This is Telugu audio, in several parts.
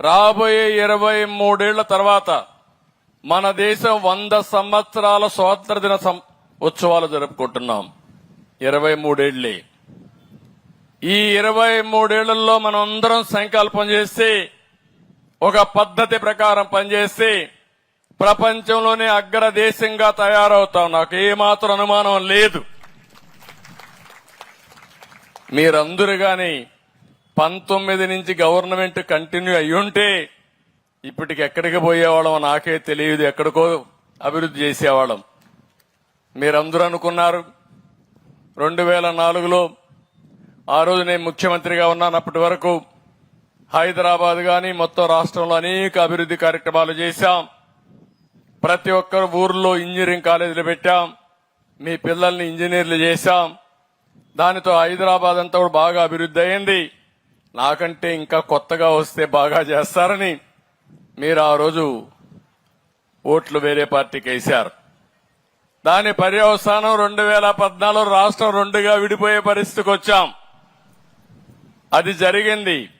రాబోయే ఇరవై మూడేళ్ళ తర్వాత మన దేశం వంద సంవత్సరాల స్వాతంత్ర దిన సం- ఉత్సవాలు జరుపుకుంటున్నాం. ఇరవై మూడేళ్ళే. ఈ ఇరవై మూడేళ్ళలో మనం అందరం సంకల్పం చేసి ఒక పద్ధతి ప్రకారం పనిచేసి ప్రపంచంలోనే అగ్ర దేశంగా తయారవుతాం. నాకు ఏమాత్రం అనుమానం లేదు. మీరందరూ కానీ పంతొమ్మిది నుంచి గవర్నమెంట్ కంటిన్యూ అయ్యుంటే ఇప్పటికి ఎక్కడికి పోయేవాళ్ళం నాకే తెలియదు ఎక్కడికో అభివృద్ధి చేసేవాళ్ళం. మీరందరూ అనుకున్నారు రెండు వేల నాలుగులో ఆ రోజు నేను ముఖ్యమంత్రిగా ఉన్నాను అప్పటి వరకు హైదరాబాద్ కానీ మొత్తం రాష్ట్రంలో అనేక అభివృద్ధి కార్యక్రమాలు చేశాం. ప్రతి ఒక్కరు ఊర్లో ఇంజనీరింగ్ కాలేజీలు పెట్టాం మీ పిల్లల్ని ఇంజనీర్లు చేశాం. దానితో హైదరాబాద్ అంతా కూడా బాగా అభివృద్ధి అయింది. నాకంటే ఇంకా కొత్తగా వస్తే బాగా చేస్తారని మీరు ఆ రోజు ఓట్లు వేరే పార్టీకి వేశారు. దాని పర్యవసానం రెండు వేల పద్నాలుగు రాష్ట్రం రెండుగా విడిపోయే పరిస్థితికి వచ్చాం. అది జరిగింది.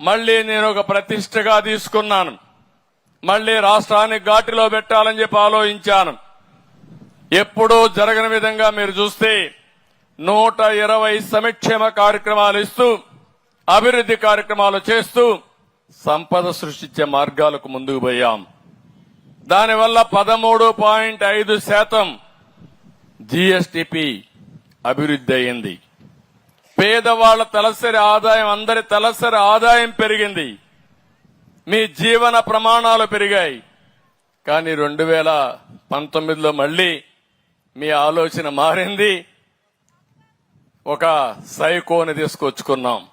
మళ్ళీ నేను ఒక ప్రతిష్టగా తీసుకున్నాను. మళ్ళీ రాష్ట్రాన్ని ఘాటిలో పెట్టాలని చెప్పి ఆలోచించాను. ఎప్పుడూ జరగని విధంగా మీరు చూస్తే నూట ఇరవై సంక్షేమ కార్యక్రమాలు ఇస్తూ అభివృద్ధి కార్యక్రమాలు చేస్తూ సంపద సృష్టించే మార్గాలకు ముందుకు పోయాం. దానివల్ల పదమూడు పాయింట్ ఐదు శాతం జీఎస్టిపి అభివృద్ధి అయింది. పేదవాళ్ళ తలసరి ఆదాయం అందరి తలసరి ఆదాయం పెరిగింది. మీ జీవన ప్రమాణాలు పెరిగాయి. కానీ రెండు వేల పంతొమ్మిదిలో మళ్ళీ మీ ఆలోచన మారింది. ఒక సైకోని తీసుకొచ్చుకున్నాం.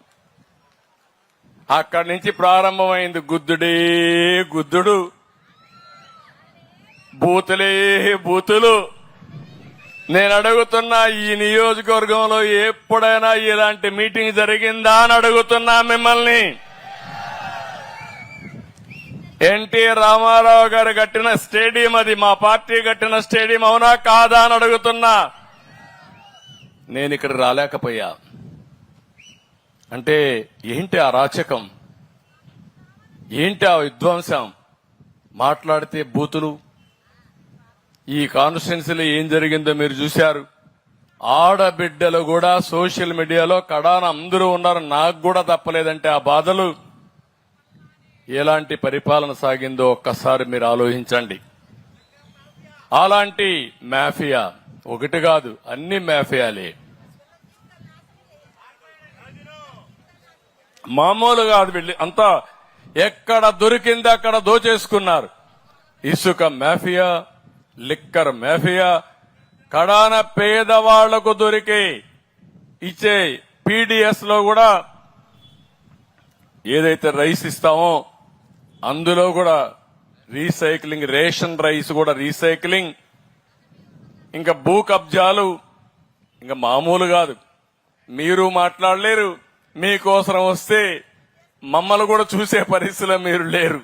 అక్కడి నుంచి ప్రారంభమైంది గుద్దుడే గుద్దుడు. బూతులే బూతులు. నేను అడుగుతున్నా ఈ నియోజకవర్గంలో ఎప్పుడైనా ఇలాంటి మీటింగ్ జరిగిందా అని అడుగుతున్నా మిమ్మల్ని. ఎన్టీ రామారావు గారు కట్టిన స్టేడియం అది మా పార్టీ కట్టిన స్టేడియం అవునా కాదా అని అడుగుతున్నా. నేను ఇక్కడ రాలేకపోయా. అంటే ఏంటి ఆ రాచకం? ఏంటి ఆ విధ్వంసం? మాట్లాడితే బూతులు. ఈ కాన్స్టిట్యున్సీలో ఏం జరిగిందో మీరు చూశారు. ఆడబిడ్డలు కూడా సోషల్ మీడియాలో కడాన అందరూ ఉన్నారు. నాకు కూడా తప్పలేదంటే ఆ బాధలు. ఎలాంటి పరిపాలన సాగిందో ఒక్కసారి మీరు ఆలోచించండి. అలాంటి మాఫియా ఒకటి కాదు అన్ని మాఫియాలే. మామూలు కాదు వెళ్ళి. అంతా ఎక్కడ దొరికింది అక్కడ దోచేసుకున్నారు. ఇసుక మాఫియా లిక్కర్ మాఫియా కడాన పేదవాళ్ళకు దొరికే ఇచ్చే పీడిఎస్లో కూడా ఏదైతే రైస్ ఇస్తామో అందులో కూడా రీసైక్లింగ్ రేషన్ రైస్ కూడా రీసైక్లింగ్. ఇంకా భూ కబ్జాలు ఇంకా మామూలు కాదు. మీరు మాట్లాడలేరు. మీకోసరం వస్తే మమ్మల్ని కూడా చూసే పరిస్థితిలో మీరు లేరు.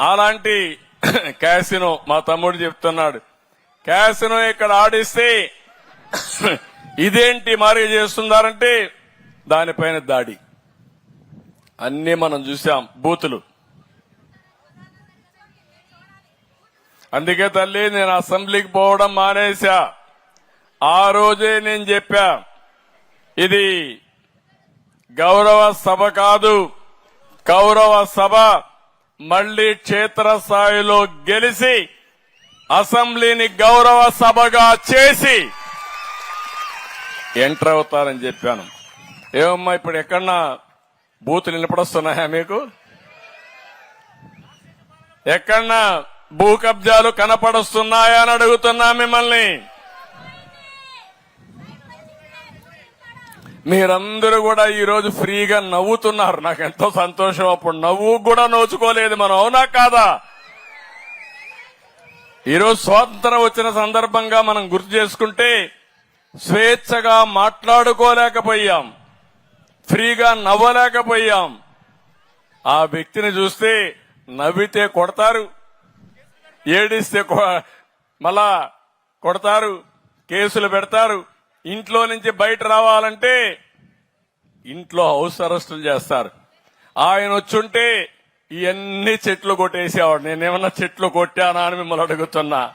అలాంటి క్యాసినో మా తమ్ముడు చెప్తున్నాడు. క్యాసినో ఇక్కడ ఆడిస్తే ఇదేంటి మరి చేస్తున్నారంటే దానిపైన దాడి. అన్ని మనం చూసాం బూతులు. అందుకే తల్లి నేను అసెంబ్లీకి పోవడం మానేశా. ఆ రోజే నేను చెప్పా ఇది గౌరవ సభ కాదు. గౌరవ సభ మళ్ళీ క్షేత్రస్థాయిలో గెలిచి అసెంబ్లీని గౌరవ సభగా చేసి ఎంటర్ అవుతారని చెప్పాను. ఏమమ్మా ఇప్పుడు ఎక్కడన్నా బూతులు నిలబడొస్తున్నాయా మీకు? ఎక్కడన్నా భూ కబ్జాలు కనపడుస్తున్నాయా అని అడుగుతున్నా మిమ్మల్ని. మీరందరూ కూడా ఈరోజు ఫ్రీగా నవ్వుతున్నారు. నాకు ఎంతో సంతోషం. అప్పుడు నవ్వు కూడా నోచుకోలేదు మనం. అవునా కాదా? ఈరోజు స్వాతంత్రం వచ్చిన సందర్భంగా మనం గుర్తు చేసుకుంటే స్వేచ్ఛగా మాట్లాడుకోలేకపోయాం. ఫ్రీగా నవ్వలేకపోయాం. ఆ వ్యక్తిని చూస్తే నవ్వితే కొడతారు. ఏడిస్తే మళ్ళా కొడతారు. కేసులు పెడతారు. ఇంట్లో నుంచి బయట రావాలంటే ఇంట్లో హౌస్ అరెస్టులు చేస్తారు. ఆయన వచ్చుంటే ఇవన్నీ చెట్లు కొట్టేసేవాడు. నేనేమన్నా చెట్లు కొట్టానా అని మిమ్మల్ని అడుగుతున్నా.